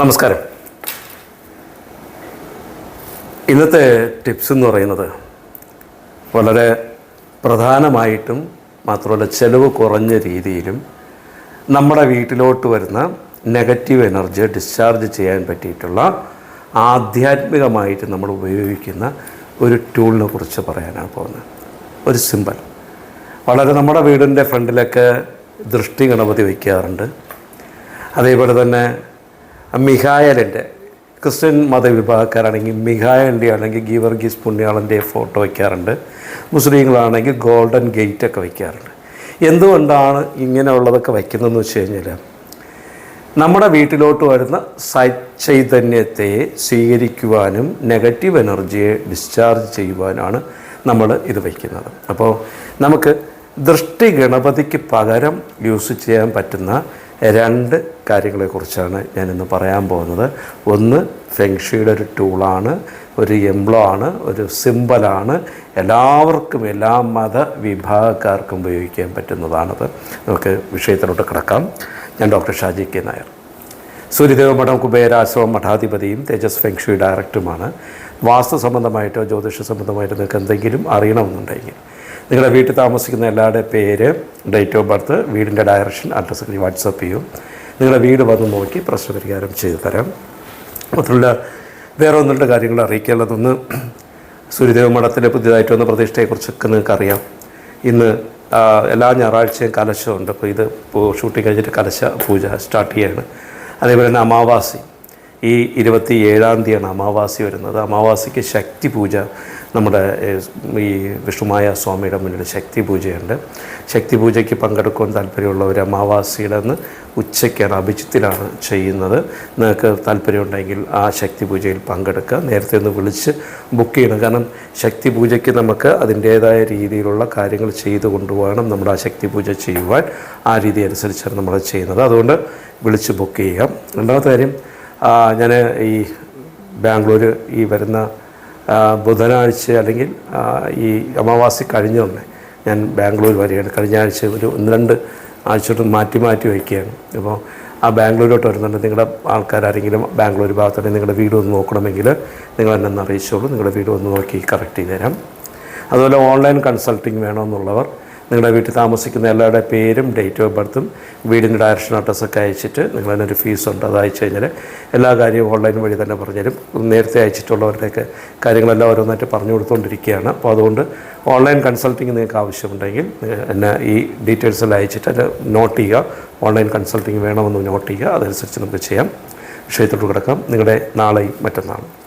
നമസ്കാരം. ഇന്നത്തെ ടിപ്സ് എന്ന് പറയുന്നത് വളരെ പ്രധാനമായിട്ടും മാത്രമല്ല ചെലവ് കുറഞ്ഞ രീതിയിലും നമ്മുടെ വീട്ടിലോട്ട് വരുന്ന നെഗറ്റീവ് എനർജി ഡിസ്ചാർജ് ചെയ്യാൻ പറ്റിയിട്ടുള്ള ആധ്യാത്മികമായിട്ട് നമ്മൾ ഉപയോഗിക്കുന്ന ഒരു ടൂളിനെ കുറിച്ച് പറയാനാണ് പോകുന്നത്. ഒരു സിമ്പൽ വളരെ നമ്മുടെ വീടിന്റെ ഫ്രണ്ടിലൊക്കെ ദൃഷ്ടി ഗണപതി വയ്ക്കാറുണ്ട്. അതേപോലെ തന്നെ മിഹായലിന്റെ ക്രിസ്ത്യൻ മതവിഭാഗക്കാരാണെങ്കിൽ മിഹായലിന്റെ ആണെങ്കിൽ ഗീവർഗീസ് പുണ്യാളന്റെ ഫോട്ടോ വയ്ക്കാറുണ്ട്. മുസ്ലിങ്ങളാണെങ്കിൽ ഗോൾഡൻ ഗേറ്റ് ഒക്കെ വയ്ക്കാറുണ്ട്. എന്തുകൊണ്ടാണ് ഇങ്ങനെയുള്ളതൊക്കെ വയ്ക്കുന്നതെന്ന് വെച്ച് കഴിഞ്ഞാൽ നമ്മുടെ വീട്ടിലോട്ട് വരുന്ന സൈചൈതന്യത്തെ സ്വീകരിക്കുവാനും നെഗറ്റീവ് എനർജിയെ ഡിസ്ചാർജ് ചെയ്യുവാനാണ് നമ്മൾ ഇത് വയ്ക്കുന്നത്. അപ്പോൾ നമുക്ക് ദൃഷ്ടി ഗണപതിക്ക് പകരം യൂസ് ചെയ്യാൻ പറ്റുന്ന രണ്ട് കാര്യങ്ങളെക്കുറിച്ചാണ് ഞാനിന്ന് പറയാൻ പോകുന്നത്. ഒന്ന് ഫെങ്ഷിയുടെ ഒരു ടൂളാണ് ഒരു എംബ്ലോ ആണ് ഒരു സിമ്പലാണ്. എല്ലാവർക്കും എല്ലാ മത വിഭാഗക്കാർക്കും ഉപയോഗിക്കാൻ പറ്റുന്നതാണത്. നമുക്ക് വിഷയത്തിലോട്ട് കിടക്കാം. ഞാൻ ഡോക്ടർ ഷാജി കെ നായർ. സൂര്യദേവ മഠം കുബേരാശ്രമം മഠാധിപതിയും തേജസ് ഫെങ്ഷി ഡയറക്ടറുമാണ് വാസ്തു സംബന്ധമായിട്ടോ ജ്യോതിഷ സംബന്ധമായിട്ടോ നിങ്ങൾക്ക് എന്തെങ്കിലും അറിയണമെന്നുണ്ടെങ്കിൽ നിങ്ങളുടെ വീട്ടിൽ താമസിക്കുന്ന എല്ലാവരുടെ പേര് ഡേറ്റ് ഓഫ് ബർത്ത് വീടിന്റെ ഡയറക്ഷൻ അഡ്രസ്സ് വാട്സപ്പ് ചെയ്യും. നിങ്ങളുടെ വീട് വന്ന് നോക്കി പ്രശ്ന പരിഹാരം ചെയ്തു തരാം. മാത്രമല്ല വേറെ ഒന്നുള്ള കാര്യങ്ങൾ അറിയിക്കാനുള്ളതൊന്ന് സൂര്യദേവ മഠത്തിലെ പുതിയതായിട്ട് വന്ന പ്രതിഷ്ഠയെക്കുറിച്ചൊക്കെ നിങ്ങൾക്ക് അറിയാം ഇന്ന് എല്ലാ ഞായറാഴ്ചയും കലശമുണ്ട്. അപ്പോൾ ഇത് ഷൂട്ടിംഗ് കഴിഞ്ഞിട്ട് കലശ പൂജ സ്റ്റാർട്ട് ചെയ്യാണ്. അതേപോലെ തന്നെ അമാവാസി. ഈ ഇരുപത്തി ഏഴാം തീയതിയാണ് അമാവാസി വരുന്നത്. അമാവാസിക്ക് ശക്തി പൂജ. നമ്മുടെ ഈ വിഷ്ണുമായ സ്വാമിയുടെ മുന്നിൽ ശക്തി പൂജയുണ്ട് ശക്തി പൂജയ്ക്ക് പങ്കെടുക്കാൻ താല്പര്യമുള്ളവർ അമാവാസിയുടെ അന്ന് ഉച്ചയ്ക്കാണ് അഭിജിത്തിലാണ് ചെയ്യുന്നത്. നിങ്ങൾക്ക് താല്പര്യമുണ്ടെങ്കിൽ ആ ശക്തി പൂജയിൽ പങ്കെടുക്കുക. നേരത്തെ ഒന്ന് വിളിച്ച് ബുക്ക് ചെയ്യണം. കാരണം ശക്തി പൂജയ്ക്ക് നമുക്ക് അതിന്റേതായ രീതിയിലുള്ള കാര്യങ്ങൾ ചെയ്തു കൊണ്ടുപോകണം. നമ്മുടെ ആ ശക്തി പൂജ ചെയ്യുവാൻ ആ രീതി അനുസരിച്ചാണ് നമ്മൾ ചെയ്യുന്നത്. അതുകൊണ്ട് വിളിച്ച് ബുക്ക് ചെയ്യുക രണ്ടാമത്തെ കാര്യം ഞാൻ ഈ ബാംഗ്ലൂർ ഈ വരുന്ന ബുധനാഴ്ച അല്ലെങ്കിൽ ഈ അമാവാസി കഴിഞ്ഞ ഉടനെ ഞാൻ ബാംഗ്ലൂർ വരികയാണ്. കഴിഞ്ഞ ആഴ്ച ഒരു ഒന്ന് രണ്ട് ആഴ്ചയോട്ട് മാറ്റി മാറ്റി വയ്ക്കുകയാണ്. അപ്പോൾ ആ ബാംഗ്ലൂരിലോട്ട് വരുന്നുണ്ട്. നിങ്ങളുടെ ആൾക്കാരാരെങ്കിലും ബാംഗ്ലൂർ ഭാഗത്തുണ്ടെങ്കിൽ നിങ്ങളുടെ വീട് ഒന്ന് നോക്കണമെങ്കിൽ നിങ്ങൾ എന്നെ ഒന്ന് അറിയിച്ചോളൂ. നിങ്ങളുടെ വീട് ഒന്ന് നോക്കി കറക്റ്റ് ചെയ്ത് തരാം. അതുപോലെ ഓൺലൈൻ കൺസൾട്ടിങ് വേണമെന്നുള്ളവർ നിങ്ങളുടെ വീട്ടിൽ താമസിക്കുന്ന എല്ലാവരുടെ പേരും ഡേറ്റ് ഓഫ് ബർത്തും വീടിന്റെ ഡയറക്ഷൻ അഡ്രസ്സൊക്കെ അയച്ചിട്ട് നിങ്ങൾ അതിനൊരു ഫീസുണ്ട് അത് അയച്ചു കഴിഞ്ഞാൽ എല്ലാ കാര്യവും ഓൺലൈൻ വഴി തന്നെ പറഞ്ഞുതരും. നേരത്തെ അയച്ചിട്ടുള്ളവരുടെയൊക്കെ കാര്യങ്ങളെല്ലാം ഓരോന്നായിട്ട് പറഞ്ഞു കൊടുത്തുകൊണ്ടിരിക്കുകയാണ്. അപ്പോൾ അതുകൊണ്ട് ഓൺലൈൻ കൺസൾട്ടിങ് നിങ്ങൾക്ക് ആവശ്യമുണ്ടെങ്കിൽ എന്നെ ഈ ഡീറ്റെയിൽസ് എല്ലാം അയച്ചിട്ട് അത് നോട്ട് ചെയ്യുക. ഓൺലൈൻ കൺസൾട്ടിങ് വേണമെന്ന് നോട്ട് ചെയ്യുക. അതനുസരിച്ച് നമുക്ക് ചെയ്യാം. വിഷയത്തോട്ട് കിടക്കാം. നിങ്ങളുടെ നാളെയും മറ്റന്നാളും.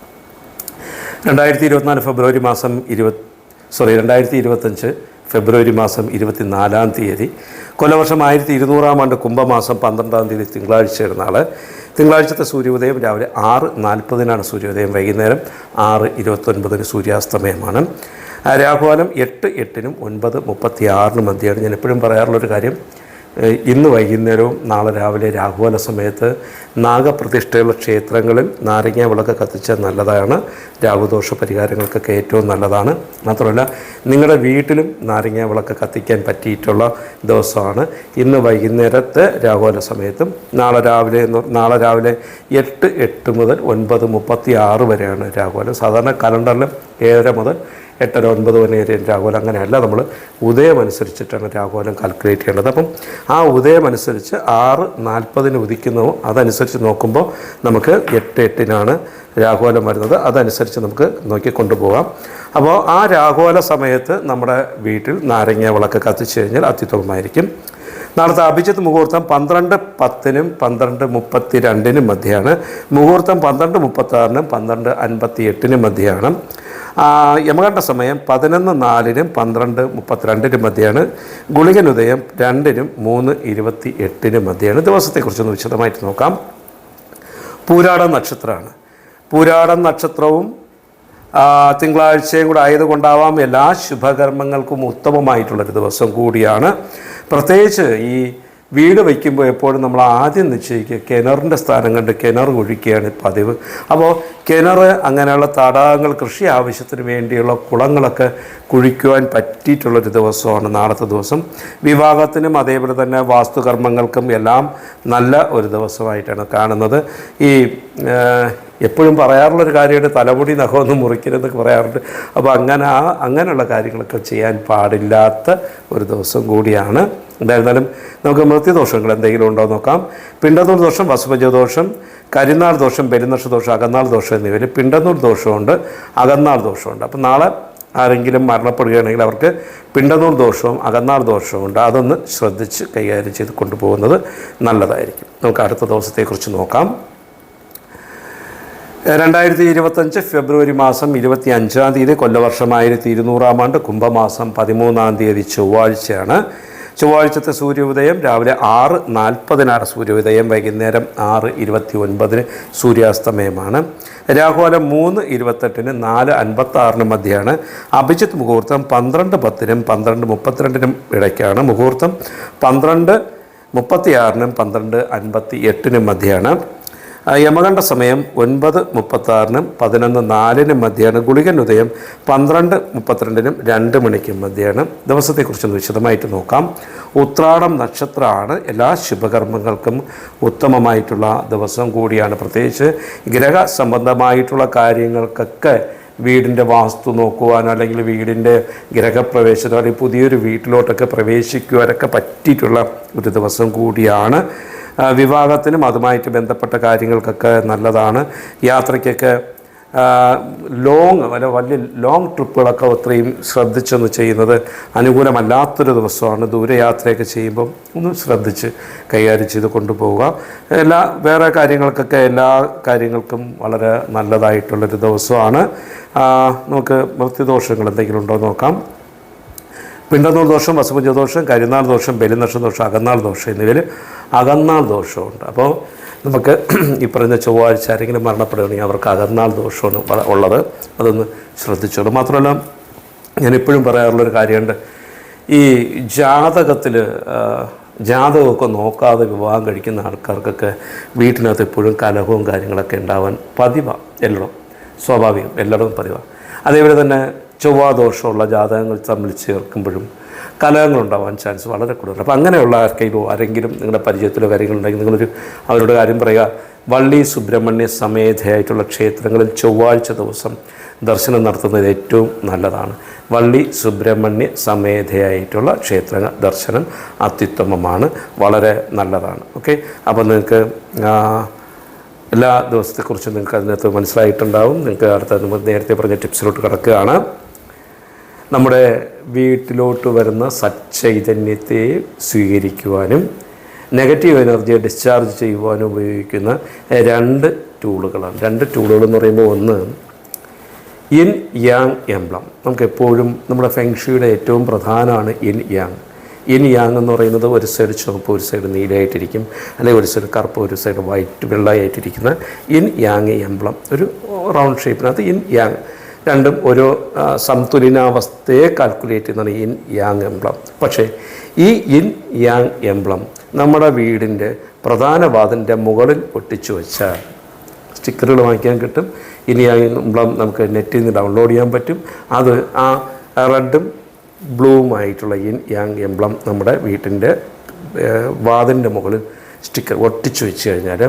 രണ്ടായിരത്തി ഇരുപത്തിനാല് ഫെബ്രുവരി മാസം ഇരുപത് സോറി രണ്ടായിരത്തി ഇരുപത്തഞ്ച് ഫെബ്രുവരി മാസം ഇരുപത്തിനാലാം തീയതി. കൊല്ലവർഷം ആയിരത്തി ഇരുന്നൂറാം ആണ്ട് കുംഭമാസം പന്ത്രണ്ടാം തീയതി തിങ്കളാഴ്ചയുടെ നാൾ തിങ്കളാഴ്ചത്തെ സൂര്യോദയം രാവിലെ ആറ് നാൽപ്പതിനാണ് സൂര്യോദയം. വൈകുന്നേരം ആറ് ഇരുപത്തൊൻപതിന് സൂര്യാസ്തമയമാണ്. രാഹുകാലം എട്ട് എട്ടിനും ഒൻപത് മുപ്പത്തി ആറിനും മധ്യയാണ്. ഞാൻ എപ്പോഴും പറയാറുള്ളൊരു കാര്യം ഇന്ന് വൈകുന്നേരവും നാളെ രാവിലെ രാഹുകാല സമയത്ത് നാഗപ്രതിഷ്ഠയുള്ള ക്ഷേത്രങ്ങളിൽ നാരങ്ങ വിളക്ക് കത്തിച്ചാൽ നല്ലതാണ്. രാഹുദോഷ പരിഹാരങ്ങൾക്കൊക്കെ ഏറ്റവും നല്ലതാണ്. മാത്രമല്ല നിങ്ങളുടെ വീട്ടിലും നാരങ്ങ വിളക്ക് കത്തിക്കാൻ പറ്റിയിട്ടുള്ള ദിവസമാണ്. ഇന്ന് വൈകുന്നേരത്തെ രാഹുകാല സമയത്തും നാളെ രാവിലെ നാളെ രാവിലെ എട്ട് എട്ട് മുതൽ ഒൻപത് മുപ്പത്തി ആറ് വരെയാണ് രാഹുകാലം സാധാരണ കലണ്ടറിൽ ഏഴര മുതൽ എട്ടര ഒൻപത് മണി വരെ രാഹുലം അങ്ങനെയല്ല. നമ്മൾ ഉദയം അനുസരിച്ചിട്ടാണ് രാഹുലം കാൽക്കുലേറ്റ് ചെയ്യേണ്ടത്. അപ്പം ആ ഉദയം അനുസരിച്ച് ആറ് നാൽപ്പതിന് ഉദിക്കുന്നതോ അതനുസരിച്ച് നോക്കുമ്പോൾ നമുക്ക് എട്ട് എട്ടിനാണ് രാഹുലം വരുന്നത്. അതനുസരിച്ച് നമുക്ക് നോക്കി കൊണ്ടുപോകാം. അപ്പോൾ ആ രാഹുല സമയത്ത് നമ്മുടെ വീട്ടിൽ നാരങ്ങ വിളക്ക് കത്തിച്ചു കഴിഞ്ഞാൽ അത്യുത്തമമായിരിക്കും നാളത്തെ അഭിജിത്ത് മുഹൂർത്തം പന്ത്രണ്ട് പത്തിനും പന്ത്രണ്ട് മുപ്പത്തി രണ്ടിനും മധ്യയാണ്. മുഹൂർത്തം പന്ത്രണ്ട് മുപ്പത്തി ആറിനും പന്ത്രണ്ട് അൻപത്തി എട്ടിനും മധ്യയാണ്. ആ, യമകണ്ഠ സമയം പതിനൊന്ന് നാലിനും പന്ത്രണ്ട് മുപ്പത്തിരണ്ടിനും മധ്യയാണ് ഗുളികനുദയം രണ്ടിനും മൂന്ന് ഇരുപത്തി എട്ടിനും മധ്യയാണ് ദിവസത്തെക്കുറിച്ചൊന്ന് വിശദമായിട്ട് നോക്കാം. പൂരാട നക്ഷത്രമാണ്. പൂരാടം നക്ഷത്രവും തിങ്കളാഴ്ചയും കൂടെ ആയതുകൊണ്ടാവാം എല്ലാ ശുഭകർമ്മങ്ങൾക്കും ഉത്തമമായിട്ടുള്ളൊരു ദിവസം കൂടിയാണ്. പ്രത്യേകിച്ച് ഈ വീട് വയ്ക്കുമ്പോൾ എപ്പോഴും നമ്മൾ ആദ്യം നിശ്ചയിക്കുക കിണറിന്റെ സ്ഥാനം കണ്ട് കിണർ കുഴിക്കുകയാണ് പതിവ്. അപ്പോൾ കിണർ അങ്ങനെയുള്ള തടാകങ്ങൾ കൃഷി ആവശ്യത്തിന് വേണ്ടിയുള്ള കുളങ്ങളൊക്കെ കുഴിക്കുവാൻ പറ്റിയിട്ടുള്ളൊരു ദിവസമാണ് നാളത്തെ ദിവസം. വിവാഹത്തിനും അതേപോലെ തന്നെ വാസ്തുകർമ്മങ്ങൾക്കും എല്ലാം നല്ല ഒരു ദിവസമായിട്ടാണ് കാണുന്നത്. ഈ എപ്പോഴും പറയാറുള്ളൊരു കാര്യമാണ് തലമുടി നഖമൊന്നും മുറിക്കരുതെന്നൊക്കെ പറയാറുണ്ട്. അപ്പോൾ അങ്ങനെ ആ അങ്ങനെയുള്ള കാര്യങ്ങളൊക്കെ ചെയ്യാൻ പാടില്ലാത്ത ഒരു ദിവസം കൂടിയാണ്. എന്തായിരുന്നാലും നമുക്ക് മൃത്യുദോഷങ്ങൾ എന്തെങ്കിലും ഉണ്ടോ നോക്കാം. പിണ്ടന്നൂർ ദോഷം വസുപജ ദോഷം കരിനാൾ ദോഷം പെരുന്നക്ഷ ദോഷം അകന്നാൾ ദോഷം എന്നിവയിൽ പിണ്ടന്നൂർ ദോഷമുണ്ട് അകന്നാൾ ദോഷമുണ്ട്. അപ്പം നാളെ ആരെങ്കിലും മരണപ്പെടുകയാണെങ്കിൽ അവർക്ക് പിണ്ടന്നൂർ ദോഷവും അകന്നാൾ ദോഷവും ഉണ്ട്. അതൊന്ന് ശ്രദ്ധിച്ച് കൈകാര്യം ചെയ്ത് കൊണ്ടുപോകുന്നത് നല്ലതായിരിക്കും. നമുക്ക് അടുത്ത ദിവസത്തെക്കുറിച്ച് നോക്കാം. രണ്ടായിരത്തി ഇരുപത്തഞ്ച് ഫെബ്രുവരി മാസം ഇരുപത്തി അഞ്ചാം തീയതി കൊല്ലവർഷം ആയിരത്തി ഇരുന്നൂറാം ആണ്ട് കുംഭമാസം പതിമൂന്നാം തീയതി ചൊവ്വാഴ്ചയാണ്. ചൊവ്വാഴ്ചത്തെ സൂര്യോദയം രാവിലെ ആറ് നാൽപ്പതിനാണ്. സൂര്യോദയം വൈകുന്നേരം ആറ് ഇരുപത്തി ഒൻപതിന് സൂര്യാസ്തമയമാണ്. രാഹുലം മൂന്ന് ഇരുപത്തെട്ടിന് നാല് അൻപത്തി ആറിന് മധ്യയാണ് അഭിജിത്ത് മുഹൂർത്തം പന്ത്രണ്ട് പത്തിനും പന്ത്രണ്ട് മുപ്പത്തിരണ്ടിനും ഇടയ്ക്കാണ് മുഹൂർത്തം. പന്ത്രണ്ട് മുപ്പത്തിയാറിനും പന്ത്രണ്ട് അൻപത്തി എട്ടിനും മധ്യയാണ് യമകണ്ഠ സമയം ഒൻപത് മുപ്പത്താറിനും പതിനൊന്ന് നാലിനും മധ്യയാണ് ഗുളികൻ ഉദയം പന്ത്രണ്ട് മുപ്പത്തിരണ്ടിനും രണ്ട് മണിക്കും മധ്യയാണ് ദിവസത്തെക്കുറിച്ചൊന്ന് വിശദമായിട്ട് നോക്കാം. ഉത്രാടം നക്ഷത്രമാണ് എല്ലാ ശുഭകർമ്മങ്ങൾക്കും ഉത്തമമായിട്ടുള്ള ദിവസം കൂടിയാണ്. പ്രത്യേകിച്ച് ഗ്രഹ സംബന്ധമായിട്ടുള്ള കാര്യങ്ങൾക്കൊക്കെ വീടിന്റെ വാസ്തു നോക്കുവാനോ അല്ലെങ്കിൽ വീടിന്റെ ഗ്രഹപ്രവേശനോ അല്ലെങ്കിൽ പുതിയൊരു വീട്ടിലോട്ടൊക്കെ പ്രവേശിക്കുവാനൊക്കെ പറ്റിയിട്ടുള്ള ഒരു ദിവസം കൂടിയാണ്. വിവാഹത്തിനും അതുമായിട്ട് ബന്ധപ്പെട്ട കാര്യങ്ങൾക്കൊക്കെ നല്ലതാണ്. യാത്രയ്ക്കൊക്കെ ലോങ് അല്ല വലിയ ലോങ് ട്രിപ്പുകളൊക്കെ ഒത്രയും ശ്രദ്ധിച്ചൊന്ന് ചെയ്യുന്നത് അനുകൂലമല്ലാത്തൊരു ദിവസമാണ്. ദൂരയാത്രയൊക്കെ ചെയ്യുമ്പം ഒന്ന് ശ്രദ്ധിച്ച് കൈകാര്യം ചെയ്ത് കൊണ്ടുപോവുക. എല്ലാ വേറെ കാര്യങ്ങൾക്കൊക്കെ എല്ലാ കാര്യങ്ങൾക്കും വളരെ നല്ലതായിട്ടുള്ളൊരു ദിവസമാണ്. നമുക്ക് മൃത്യുദോഷങ്ങൾ എന്തെങ്കിലും ഉണ്ടോ നോക്കാം. പിണ്ടനൂർ ദോഷം വസുപഞ്ച ദോഷം കരിനാൾ ദോഷം ബലിനക്ഷ ദോഷം അകന്നാൾ ദോഷം എന്നിവയിൽ അകന്നാൾ ദോഷമുണ്ട്. അപ്പോൾ നമുക്ക് ഈ പറയുന്ന ചൊവ്വാഴ്ച ആരെങ്കിലും മരണപ്പെടുകയാണെങ്കിൽ അവർക്ക് അകന്നാൾ ദോഷമാണ് ഉള്ളത്. അതൊന്ന് ശ്രദ്ധിച്ചോളൂ മാത്രമല്ല ഞാനിപ്പോഴും പറയാറുള്ളൊരു കാര്യമുണ്ട്. ഈ ജാതകത്തിൽ ജാതകമൊക്കെ നോക്കാതെ വിവാഹം കഴിക്കുന്ന ആൾക്കാർക്കൊക്കെ വീട്ടിനകത്ത് എപ്പോഴും കലഹവും കാര്യങ്ങളൊക്കെ ഉണ്ടാവാൻ പതിവാണ് എല്ലാം സ്വാഭാവികം എല്ലായിടവും പതിവാണ് അതേപോലെ തന്നെ ചൊവ്വാദോഷമുള്ള ജാതകങ്ങൾ തമ്മിൽ ചേർക്കുമ്പോഴും കലഹങ്ങളുണ്ടാവാൻ ചാൻസ് വളരെ കൂടുതലാണ്. അപ്പോൾ അങ്ങനെയുള്ള ആർക്കെങ്കിലും ആരെങ്കിലും നിങ്ങളുടെ പരിചയത്തിലോ കാര്യങ്ങളുണ്ടെങ്കിൽ നിങ്ങളൊരു അവരുടെ കാര്യം പറയുക. വള്ളി സുബ്രഹ്മണ്യ സമേതയായിട്ടുള്ള ക്ഷേത്രങ്ങളിൽ ചൊവ്വാഴ്ച ദിവസം ദർശനം നടത്തുന്നത് ഏറ്റവും നല്ലതാണ്. വള്ളി സുബ്രഹ്മണ്യ സമേതയായിട്ടുള്ള ക്ഷേത്രങ്ങൾ ദർശനം അത്യുത്തമമാണ് വളരെ നല്ലതാണ്. ഓക്കെ? അപ്പോൾ നിങ്ങൾക്ക് എല്ലാ ദിവസത്തെക്കുറിച്ചും നിങ്ങൾക്ക് അതിനകത്ത് മനസ്സിലായിട്ടുണ്ടാവും. നിങ്ങൾക്ക് അടുത്ത നേരത്തെ പറഞ്ഞ ടിപ്സിലോട്ട് കിടക്കുകയാണ്. നമ്മുടെ വീട്ടിലോട്ട് വരുന്ന സച്ചൈതന്യത്തെ സ്വീകരിക്കുവാനും നെഗറ്റീവ് എനർജിയെ ഡിസ്ചാർജ് ചെയ്യുവാനും ഉപയോഗിക്കുന്ന രണ്ട് ടൂളുകളാണ്. രണ്ട് ടൂളുകൾ എന്ന് പറയുമ്പോൾ ഒന്ന് ഇൻ യാങ് എംബ്ലം നമുക്ക് എപ്പോഴും നമ്മുടെ ഫെങ്ഷിയുടെ ഏറ്റവും പ്രധാനമാണ് ഇൻ യാങ് ഇൻ യാങ് എന്ന് പറയുന്നത് ഒരു സൈഡ് ചുവപ്പ് ഒരു സൈഡ് നീലയായിട്ടിരിക്കും. അല്ലെങ്കിൽ ഒരു സൈഡ് കറുപ്പ് ഒരു സൈഡ് വൈറ്റ് വെള്ളയായിട്ടിരിക്കുന്ന ഇൻ യാങ് എംബ്ലം ഒരു റൗണ്ട് ഷേപ്പിനകത്ത് ഇൻ യാങ് രണ്ടും ഒരു സംതുലിനാവസ്ഥയെ കാൽക്കുലേറ്റ് ചെയ്യുന്നതാണ് ഇൻ യാങ് എംബ്ലം പക്ഷേ ഈ ഇൻ യാങ് എംബ്ലം നമ്മുടെ വീടിന്റെ പ്രധാന വാതിന്റെ മുകളിൽ ഒട്ടിച്ചു വെച്ചാൽ സ്റ്റിക്കറുകൾ വാങ്ങിക്കാൻ കിട്ടും. ഇൻ യാങ് എംബ്ലം നമുക്ക് നെറ്റിൽ നിന്ന് ഡൗൺലോഡ് ചെയ്യാൻ പറ്റും. അത് ആ റെഡും ബ്ലൂവുമായിട്ടുള്ള ഇൻ യാങ് എംബ്ലം നമ്മുടെ വീട്ടിന്റെ വാതിന്റെ മുകളിൽ സ്റ്റിക്കർ ഒട്ടിച്ചു വെച്ച് കഴിഞ്ഞാൽ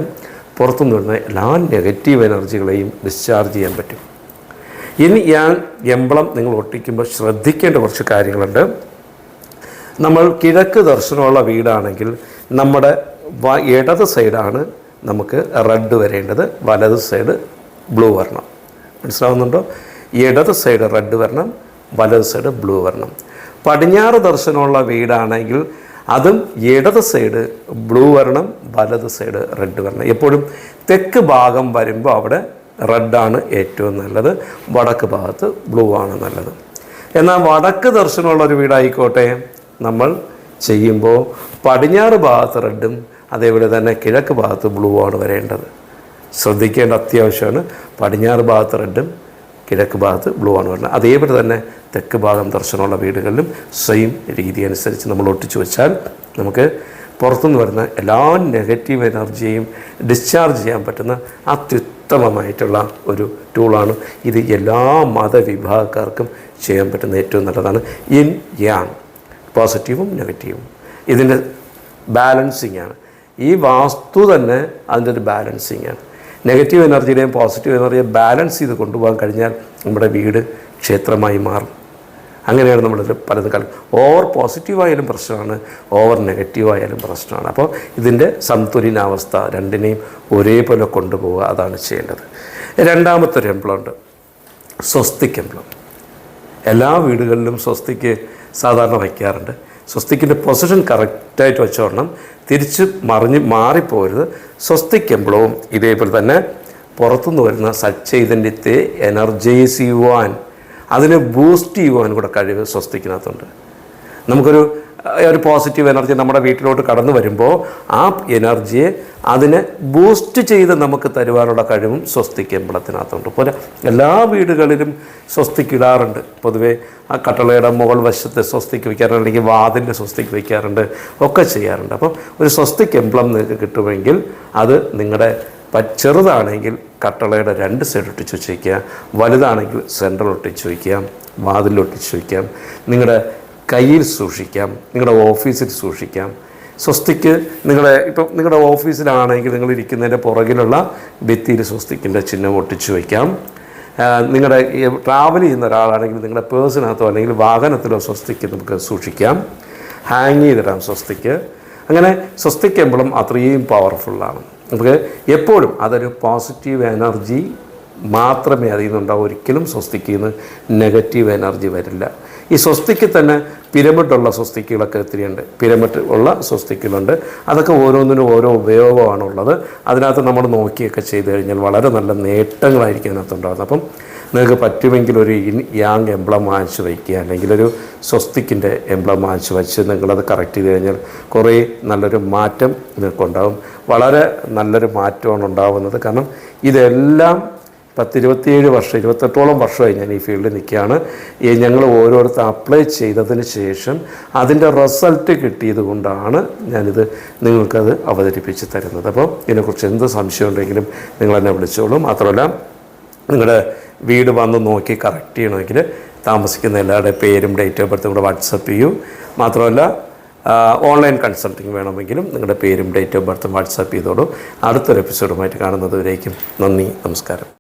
പുറത്തുനിന്ന് വരുന്ന എല്ലാ നെഗറ്റീവ് എനർജികളെയും ഡിസ്ചാർജ് ചെയ്യാൻ പറ്റും. ഇനി ഞാൻ എംബ്ലം നിങ്ങൾ ഒട്ടിക്കുമ്പോൾ ശ്രദ്ധിക്കേണ്ട കുറച്ച് കാര്യങ്ങളുണ്ട്. നമ്മൾ കിഴക്ക് ദർശനമുള്ള വീടാണെങ്കിൽ നമ്മുടെ ഇടത് സൈഡാണ് നമുക്ക് റെഡ് വരേണ്ടത് വലത് സൈഡ് ബ്ലൂ വരണം. മനസ്സിലാവുന്നുണ്ടോ? ഇടത് സൈഡ് റെഡ് വരണം വലത് സൈഡ് ബ്ലൂ വരണം. പടിഞ്ഞാറ് ദർശനമുള്ള വീടാണെങ്കിൽ അതും ഇടത് സൈഡ് ബ്ലൂ വരണം വലത് സൈഡ് റെഡ് വരണം. എപ്പോഴും തെക്ക് ഭാഗം വരുമ്പോൾ അവിടെ റെഡാണ് ഏറ്റവും നല്ലത്. വടക്ക് ഭാഗത്ത് ബ്ലൂ ആണ് നല്ലത്. എന്നാൽ വടക്ക് ദർശനമുള്ള ഒരു വീടായിക്കോട്ടെ. നമ്മൾ ചെയ്യുമ്പോൾ പടിഞ്ഞാറ് ഭാഗത്ത് റെഡും അതേപോലെ തന്നെ കിഴക്ക് ഭാഗത്ത് ബ്ലൂ ആണ് വരേണ്ടത്. ശ്രദ്ധിക്കേണ്ട അത്യാവശ്യമാണ്. പടിഞ്ഞാറ് ഭാഗത്ത് റെഡും കിഴക്ക് ഭാഗത്ത് ബ്ലൂ ആണ് വരുന്നത് അതേപോലെ തന്നെ തെക്ക് ഭാഗം ദർശനമുള്ള വീടുകളിലും സെയിം രീതി അനുസരിച്ച് നമ്മൾ ഒട്ടിച്ചു വെച്ചാൽ നമുക്ക് പുറത്തുനിന്ന് വരുന്ന എല്ലാ നെഗറ്റീവ് എനർജിയെയും ഡിസ്ചാർജ് ചെയ്യാൻ പറ്റുന്ന അത്യുത്തമമായിട്ടുള്ള ഒരു ടൂളാണ് ഇത് എല്ലാ മതവിഭാഗക്കാർക്കും ചെയ്യാൻ പറ്റുന്ന ഏറ്റവും നല്ലതാണ്. ഇൻ യാങ് പോസിറ്റീവും നെഗറ്റീവും ഇതിന്റെ ബാലൻസിങ് ആണ്. ഈ വാസ്തു തന്നെ അതിന്റെ ഒരു ബാലൻസിങ് ആണ്. നെഗറ്റീവ് എനർജിയുടെയും പോസിറ്റീവ് എനർജിയെ ബാലൻസ് ചെയ്ത് കൊണ്ടുപോകാൻ കഴിഞ്ഞാൽ നമ്മുടെ വീട് ക്ഷേത്രമായി മാറും. അങ്ങനെയാണ് നമ്മൾ പലത് കാലം ഓവർ പോസിറ്റീവായാലും പ്രശ്നമാണ് ഓവർ നെഗറ്റീവായാലും പ്രശ്നമാണ്. അപ്പോൾ ഇതിന്റെ സന്തുലിനാവസ്ഥ രണ്ടിനെയും ഒരേപോലെ കൊണ്ടുപോവുക അതാണ് ചെയ്യേണ്ടത്. രണ്ടാമത്തെ ഒരു എംപ്ലോണ്ട് സ്വസ്തിക് എംപ്ലോ എല്ലാ വീടുകളിലും സ്വസ്തിക്ക് സാധാരണ വയ്ക്കാറുണ്ട്. സ്വസ്തിക്കിന്റെ പൊസിഷൻ കറക്റ്റായിട്ട് വെച്ചോണം തിരിച്ച് മറിഞ്ഞ് മാറിപ്പോരുത് സ്വസ്തിക് എംപ്ലവും ഇതേപോലെ തന്നെ പുറത്തുനിന്ന് വരുന്ന സച്ചൈതന്യത്തെ എനർജൈസ് ചെയ്യുവാൻ അതിനെ ബൂസ്റ്റ് ചെയ്യുവാൻ കൂടെ കഴിവ് സ്വസ്തിക്കിനകത്തുണ്ട്. നമുക്കൊരു ഒരു പോസിറ്റീവ് എനർജി നമ്മുടെ വീട്ടിലോട്ട് കടന്നു വരുമ്പോൾ ആ എനർജിയെ അതിനെ ബൂസ്റ്റ് ചെയ്ത് നമുക്ക് തരുവാനുള്ള കഴിവും സ്വസ്തിക്ക് എമ്പളത്തിനകത്തുണ്ട് പോലെ എല്ലാ വീടുകളിലും സ്വസ്തിക്ക് ഇടാറുണ്ട്. പൊതുവേ ആ കട്ടളയുടെ മുകൾ വശത്തെ സ്വസ്തിക്ക് വയ്ക്കാറുണ്ട് അല്ലെങ്കിൽ വാതിന്റെ സ്വസ്തിക്ക് വയ്ക്കാറുണ്ട് ഒക്കെ ചെയ്യാറുണ്ട്. അപ്പം ഒരു സ്വസ്തിക്ക് എംബ്ലം നിങ്ങൾക്ക് കിട്ടുമെങ്കിൽ അത് നിങ്ങളുടെ ചെറുതാണെങ്കിൽ കട്ടളയുടെ രണ്ട് സൈഡ് ഒട്ടിച്ച് വെച്ചേക്കുക. വലുതാണെങ്കിൽ സെൻട്രൽ ഒട്ടിച്ച് വയ്ക്കാം വാതിൽ ഒട്ടിച്ച് വയ്ക്കാം നിങ്ങളുടെ കയ്യിൽ സൂക്ഷിക്കാം. നിങ്ങളുടെ ഓഫീസിൽ സൂക്ഷിക്കാം. സ്വസ്തിക്ക് നിങ്ങളെ ഇപ്പം നിങ്ങളുടെ ഓഫീസിലാണെങ്കിൽ നിങ്ങൾ ഇരിക്കുന്നതിന്റെ പുറകിലുള്ള ഭിത്തിയിൽ സ്വസ്തിക്കിന്റെ ചിഹ്നം ഒട്ടിച്ചു വയ്ക്കാം നിങ്ങളുടെ ട്രാവൽ ചെയ്യുന്ന ഒരാളാണെങ്കിൽ നിങ്ങളുടെ പേഴ്സിനകത്തോ അല്ലെങ്കിൽ വാഹനത്തിലോ സ്വസ്തിക്ക് നമുക്ക് സൂക്ഷിക്കാം. ഹാങ് ചെയ്തിടാം സ്വസ്തിക്ക്. അങ്ങനെ സ്വസ്തിക്ക് എമ്പളം അത്രയും പവർഫുള്ളാണ് നമുക്ക് എപ്പോഴും അതൊരു പോസിറ്റീവ് എനർജി മാത്രമേ അതിൽ നിന്നുണ്ടാവും ഒരിക്കലും സ്വസ്തിക്ക് നിന്ന് നെഗറ്റീവ് എനർജി വരില്ല. ഈ സ്വസ്തിക്ക് തന്നെ പിരമിഡുള്ള സ്വസ്തിക്കുകളൊക്കെ ഒത്തിരിയുണ്ട്. പിരമിഡ് ഉള്ള സ്വസ്തിക്കുകളുണ്ട് അതൊക്കെ ഓരോന്നിനും ഓരോ ഉപയോഗമാണുള്ളത്. അതിനകത്ത് നമ്മൾ നോക്കിയൊക്കെ ചെയ്ത് കഴിഞ്ഞാൽ വളരെ നല്ല നേട്ടങ്ങളായിരിക്കും അതിനകത്തുണ്ടാകുന്നത് അപ്പം നിങ്ങൾക്ക് പറ്റുമെങ്കിൽ ഒരു യാങ് എംബ്ലം വാങ്ങിച്ച് വയ്ക്കുക. അല്ലെങ്കിൽ ഒരു സ്വസ്തിക്കിന്റെ എംബ്ലം വാങ്ങിച്ച് വെച്ച് നിങ്ങളത് കറക്റ്റ് ചെയ്ത് കഴിഞ്ഞാൽ കുറേ നല്ലൊരു മാറ്റം നിങ്ങൾക്കുണ്ടാകും വളരെ നല്ലൊരു മാറ്റമാണ് ഉണ്ടാകുന്നത് കാരണം ഇതെല്ലാം പത്തിരുപത്തിയേഴ് വർഷം ഇരുപത്തെട്ടോളം വർഷമായി ഞാൻ ഈ ഫീൽഡിൽ നിൽക്കുകയാണ്. ഈ ഞങ്ങൾ ഓരോരുത്തർ അപ്ലൈ ചെയ്തതിന് ശേഷം അതിന്റെ റിസൾട്ട് കിട്ടിയത് കൊണ്ടാണ് ഞാനിത് നിങ്ങൾക്കത് അവതരിപ്പിച്ച് തരുന്നത്. അപ്പോൾ ഇതിനെക്കുറിച്ച് എന്ത് സംശയം ഉണ്ടെങ്കിലും നിങ്ങൾ എന്നെ വിളിച്ചോളൂ. മാത്രമല്ല നിങ്ങളുടെ വീട് വന്ന് നോക്കി കറക്റ്റ് ചെയ്യണമെങ്കിൽ താമസിക്കുന്ന എല്ലാവരുടെ പേരും ഡേറ്റ് ഓഫ് ബർത്തും കൂടെ വാട്സപ്പ് ചെയ്യൂ. മാത്രമല്ല ഓൺലൈൻ കൺസൾട്ടിങ് വേണമെങ്കിലും നിങ്ങളുടെ പേരും ഡേറ്റ് ഓഫ് ബർത്തും വാട്സപ്പ് ചെയ്തോളൂ. അടുത്തൊരു എപ്പിസോഡുമായിട്ട് കാണുന്നതുവരേക്കും നന്ദി നമസ്കാരം.